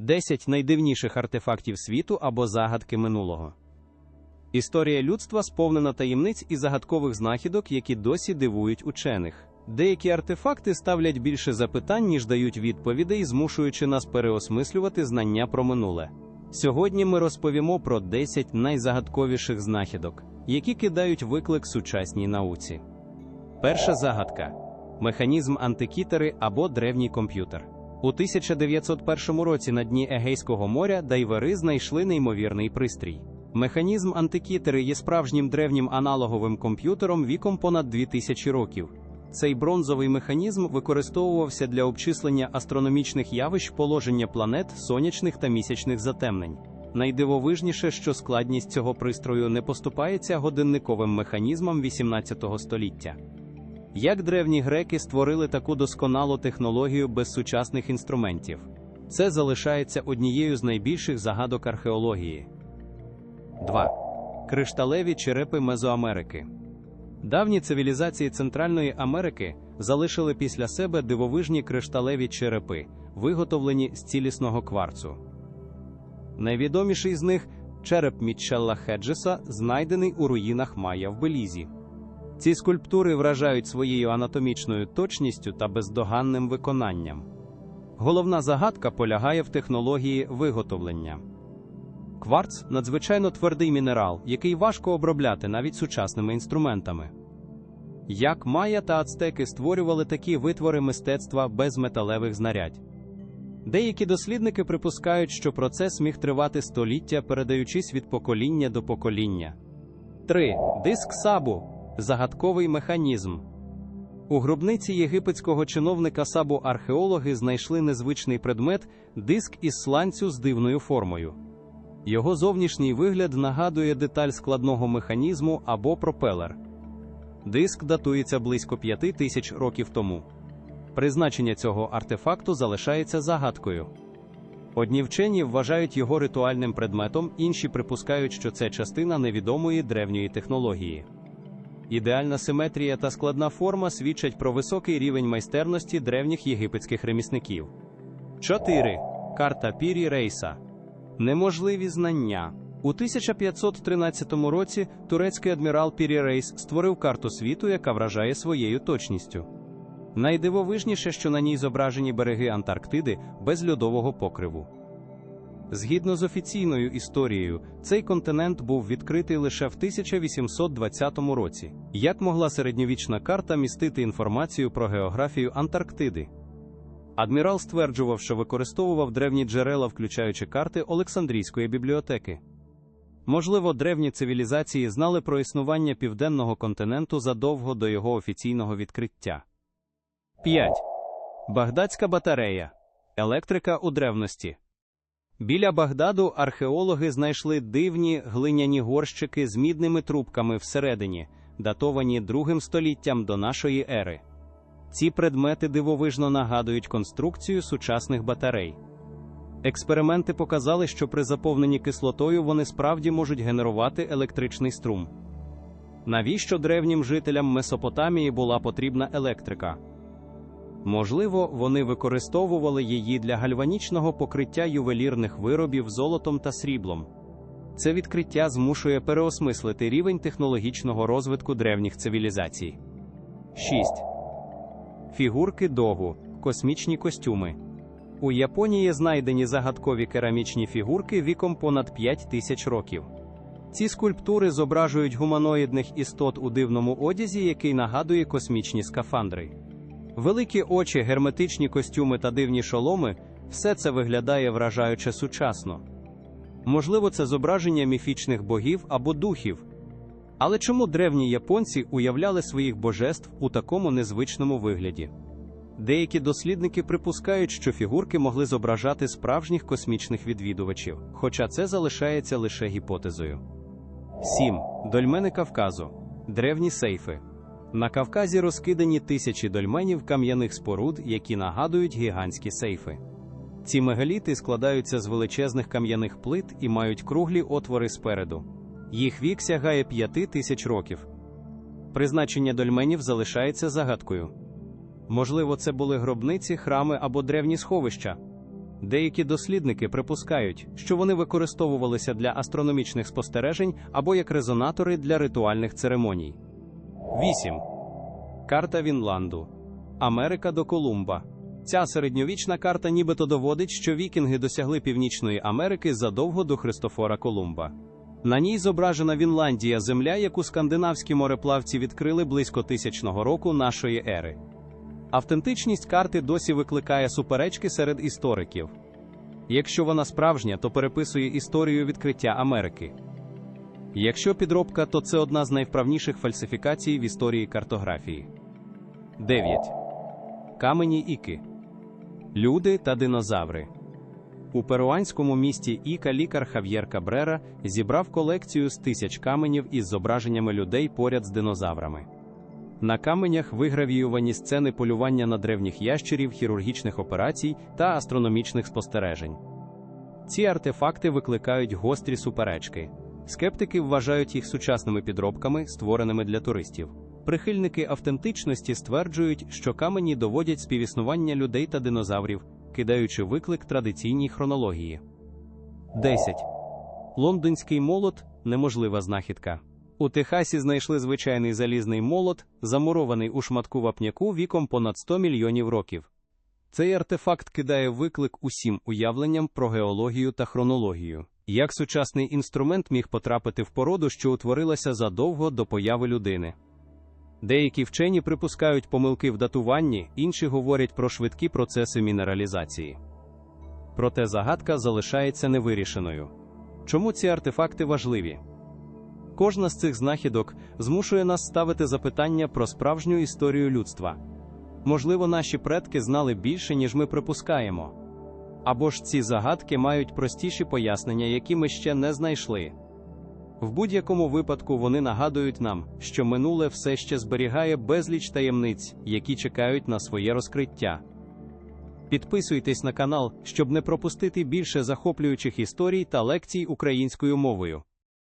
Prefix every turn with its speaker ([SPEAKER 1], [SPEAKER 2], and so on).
[SPEAKER 1] 10 найдивніших артефактів світу або загадки минулого. Історія людства сповнена таємниць і загадкових знахідок, які досі дивують учених. Деякі артефакти ставлять більше запитань, ніж дають відповідей, змушуючи нас переосмислювати знання про минуле. Сьогодні ми розповімо про 10 найзагадковіших знахідок, які кидають виклик сучасній науці. Перша загадка механізм антикітери або древній комп'ютер. У 1901 році на дні Егейського моря дайвери знайшли неймовірний пристрій. Механізм антикітери є справжнім древнім аналоговим комп'ютером віком понад 2000 років. Цей бронзовий механізм використовувався для обчислення астрономічних явищ положення планет, сонячних та місячних затемнень. Найдивовижніше, що складність цього пристрою не поступається годинниковим механізмам 18 століття. Як древні греки створили таку досконалу технологію без сучасних інструментів? Це залишається однією з найбільших загадок археології. 2. Кришталеві черепи Мезоамерики. Давні цивілізації Центральної Америки залишили після себе дивовижні кришталеві черепи, виготовлені з цілісного кварцу. Найвідоміший з них череп Мітчелла Хеджеса, знайдений у руїнах Майя в Белізі. Ці скульптури вражають своєю анатомічною точністю та бездоганним виконанням. Головна загадка полягає в технології виготовлення. Кварц надзвичайно твердий мінерал, який важко обробляти навіть сучасними інструментами. Як майя та ацтеки створювали такі витвори мистецтва без металевих знарядь. Деякі дослідники припускають, що процес міг тривати століття, передаючись від покоління до покоління. 3. Диск сабу загадковий механізм. У гробниці єгипетського чиновника сабу археологи знайшли незвичний предмет диск із сланцю з дивною формою. Його зовнішній вигляд нагадує деталь складного механізму або пропелер. Диск датується близько 5 тисяч років тому. Призначення цього артефакту залишається загадкою. Одні вчені вважають його ритуальним предметом, інші припускають, що це частина невідомої древньої технології. Ідеальна симетрія та складна форма свідчать про високий рівень майстерності древніх єгипетських ремісників. 4. Карта Пірі Рейса. Неможливі знання. У 1513 році турецький адмірал Пірі Рейс створив карту світу, яка вражає своєю точністю. Найдивовижніше, що на ній зображені береги Антарктиди без льодового покриву. Згідно з офіційною історією, цей континент був відкритий лише в 1820 році. Як могла середньовічна карта містити інформацію про географію Антарктиди? Адмірал стверджував, що використовував древні джерела, включаючи карти Олександрійської бібліотеки. Можливо, древні цивілізації знали про існування південного континенту задовго до його офіційного відкриття. 5. Багдадська батарея. Електрика у древності. Біля Багдаду археологи знайшли дивні глиняні горщики з мідними трубками всередині, датовані другим століттям до нашої ери. Ці предмети дивовижно нагадують конструкцію сучасних батарей. Експерименти показали, що при заповненні кислотою вони справді можуть генерувати електричний струм. Навіщо древнім жителям Месопотамії була потрібна електрика? Можливо, вони використовували її для гальванічного покриття ювелірних виробів золотом та сріблом. Це відкриття змушує переосмислити рівень технологічного розвитку древніх цивілізацій. 6. Фігурки догу, космічні костюми. У Японії знайдені загадкові керамічні фігурки віком понад 5 тисяч років. Ці скульптури зображують гуманоїдних істот у дивному одязі, який нагадує космічні скафандри. Великі очі, герметичні костюми та дивні шоломи все це виглядає вражаюче сучасно. Можливо, це зображення міфічних богів або духів. Але чому древні японці уявляли своїх божеств у такому незвичному вигляді? Деякі дослідники припускають, що фігурки могли зображати справжніх космічних відвідувачів, хоча це залишається лише гіпотезою. 7. Дольмени Кавказу. Древні сейфи. На Кавказі розкидані тисячі дольменів кам'яних споруд, які нагадують гігантські сейфи. Ці мегаліти складаються з величезних кам'яних плит і мають круглі отвори спереду. Їх вік сягає п'яти тисяч років. Призначення дольменів залишається загадкою. Можливо, це були гробниці, храми або древні сховища. Деякі дослідники припускають, що вони використовувалися для астрономічних спостережень або як резонатори для ритуальних церемоній. 8. Карта Вінланду. Америка до Колумба. Ця середньовічна карта нібито доводить, що вікінги досягли Північної Америки задовго до Христофора Колумба. На ній зображена Вінландія, земля, яку скандинавські мореплавці відкрили близько тисячного року нашої ери. Автентичність карти досі викликає суперечки серед істориків. Якщо вона справжня, то переписує історію відкриття Америки. Якщо підробка, то це одна з найвправніших фальсифікацій в історії картографії. 9. Камені Іки. Люди та динозаври. У перуанському місті Іка лікар Хав'єр Кабрера зібрав колекцію з тисяч каменів із зображеннями людей поряд з динозаврами. На каменях вигравіювані сцени полювання на древніх ящерів, хірургічних операцій та астрономічних спостережень. Ці артефакти викликають гострі суперечки. Скептики вважають їх сучасними підробками, створеними для туристів. Прихильники автентичності стверджують, що камені доводять співіснування людей та динозаврів, кидаючи виклик традиційній хронології. 10. Лондонський молот неможлива знахідка. У Техасі знайшли звичайний залізний молот, замурований у шматку вапняку віком понад 100 мільйонів років. Цей артефакт кидає виклик усім уявленням про геологію та хронологію. Як сучасний інструмент міг потрапити в породу, що утворилася задовго до появи людини. Деякі вчені припускають помилки в датуванні, інші говорять про швидкі процеси мінералізації. Проте загадка залишається невирішеною. Чому ці артефакти важливі? Кожна з цих знахідок змушує нас ставити запитання про справжню історію людства. Можливо, наші предки знали більше, ніж ми припускаємо. Або ж ці загадки мають простіші пояснення, які ми ще не знайшли. В будь-якому випадку вони нагадують нам, що минуле все ще зберігає безліч таємниць, які чекають на своє розкриття. Підписуйтесь на канал, щоб не пропустити більше захоплюючих історій та лекцій українською мовою.